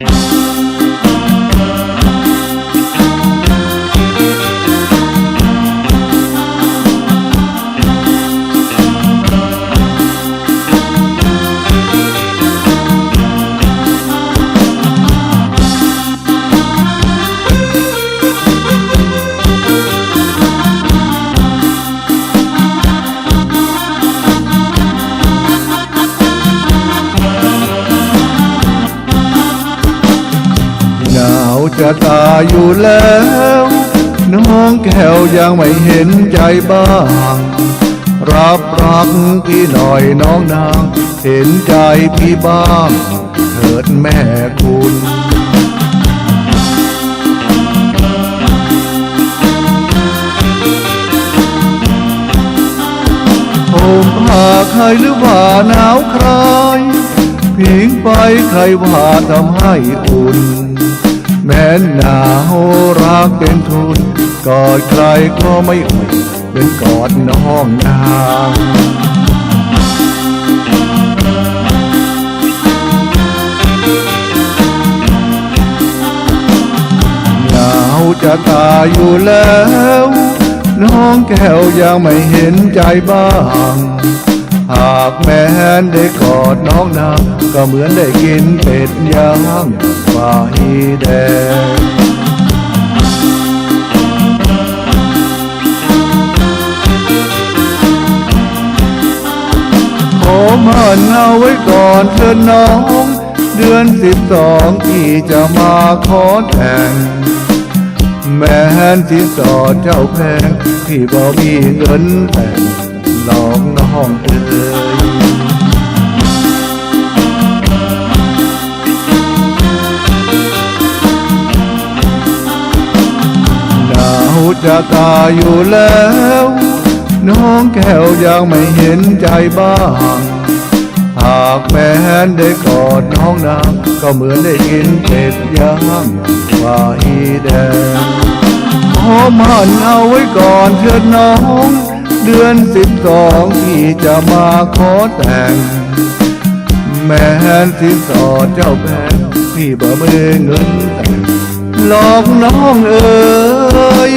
หาวจะตายอยู่แล้ว น้องแก้วยังไม่เห็นใจบ้าง รับรักพี่หน่อยน้องนาง เห็นใจพี่บ้าง เถิดแม่คุณผมหาใครหรือว่าหนาวใครพิงไปใครว่าทำให้อุ่น แม้นหนาวรักเป็นทุนกอดใครก็ไม่อุ่นเป็นกอดน้องนางหนาวจะตายอยู่แล้ว น้องแก้วยังไม่เห็นใจบ้างหากแม้นได้กอดน้องนางก็เหมือนได้กินเป็ดย่าง ไฟแดงขอมันเอาไว้ก่อนเถิดน้อง เดือนสิบสองที่จะมาขอแต่งแม้นสินสอดเจ้าแพงพี่บ่มีเงินแต่งลองน้องเอ๋ย จะตายอยู่แล้ว น้องแก้วยังไม่เห็นใจบ้าง หากแม้นได้กอดน้องนางก็เหมือนได้กินเป็ดย่างไฟแดงขอมันเอาไว้ก่อนเถิดน้อง เดือนสิบสองที่จะมาขอแต่ง แม้นสิสอดเจ้าแพงพี่บ่มีเงินแต่งหลอกน้องเอ๋ย